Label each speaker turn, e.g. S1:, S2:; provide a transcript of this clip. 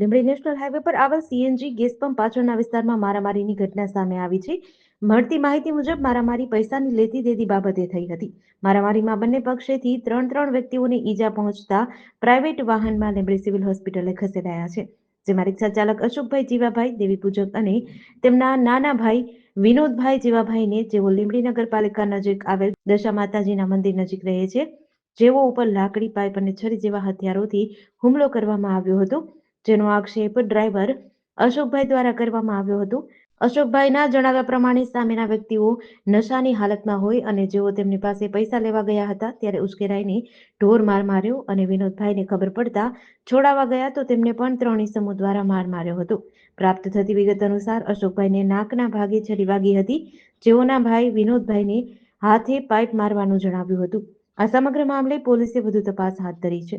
S1: Limbdi national highway પર આવેલ CNG gas pump પાછળના વિસ્તારમાં મારામારીની ઘટના સામે આવી છે. મળતી માહિતી મુજબ મારામારી પૈસાની લેતી દેતી બાબતે થઈ હતી. મારામારીમાં બંને પક્ષેથી ત્રણ ત્રણ વ્યક્તિઓને ઈજા પહોંચતા પ્રાઇવેટ વાહનમાં લીંબડી સિવિલ હોસ્પિટલે ખસેડાયા છે. જેમાં રિક્ષા ચાલક અશોકભાઈ જીવાભાઈ, દેવી પૂજક અને તેમના નાના ભાઈ વિનોદભાઈ જીવાભાઈને જેઓ લીંબડી નગરપાલિકા નજીક આવેલ દશા માતાજીના મંદિર નજીક રહે છે, જેઓ ઉપર લાકડી, પાઇપ અને છરી જેવા હથિયારોથી હુમલો કરવામાં આવ્યો હતો. જેનો આક્ષેપ ડ્રાઈવર અશોકભાઈ દ્વારા કરવામાં આવ્યો હતો. અશોકભાઈના જણાવ્યા પ્રમાણે સામેના વ્યક્તિઓ નશાની હાલતમાં હોય અને જેઓ તેમની પાસે પૈસા લેવા ગયા હતા ત્યારે ઉશ્કેરાઈને ઢોર માર માર્યો અને વિનોદભાઈને ખબર પડતા છોડાવા ગયા તો તેમને પણ ત્રણ ઇસમો દ્વારા માર માર્યો હતો. પ્રાપ્ત થતી વિગત અનુસાર અશોકભાઈને નાકના ભાગે છરી વાગી હતી. જેઓના ભાઈ વિનોદભાઈને હાથે પાઇપ મારવાનું જણાવ્યું હતું. આ સમગ્ર મામલે પોલીસે વધુ તપાસ હાથ ધરી છે.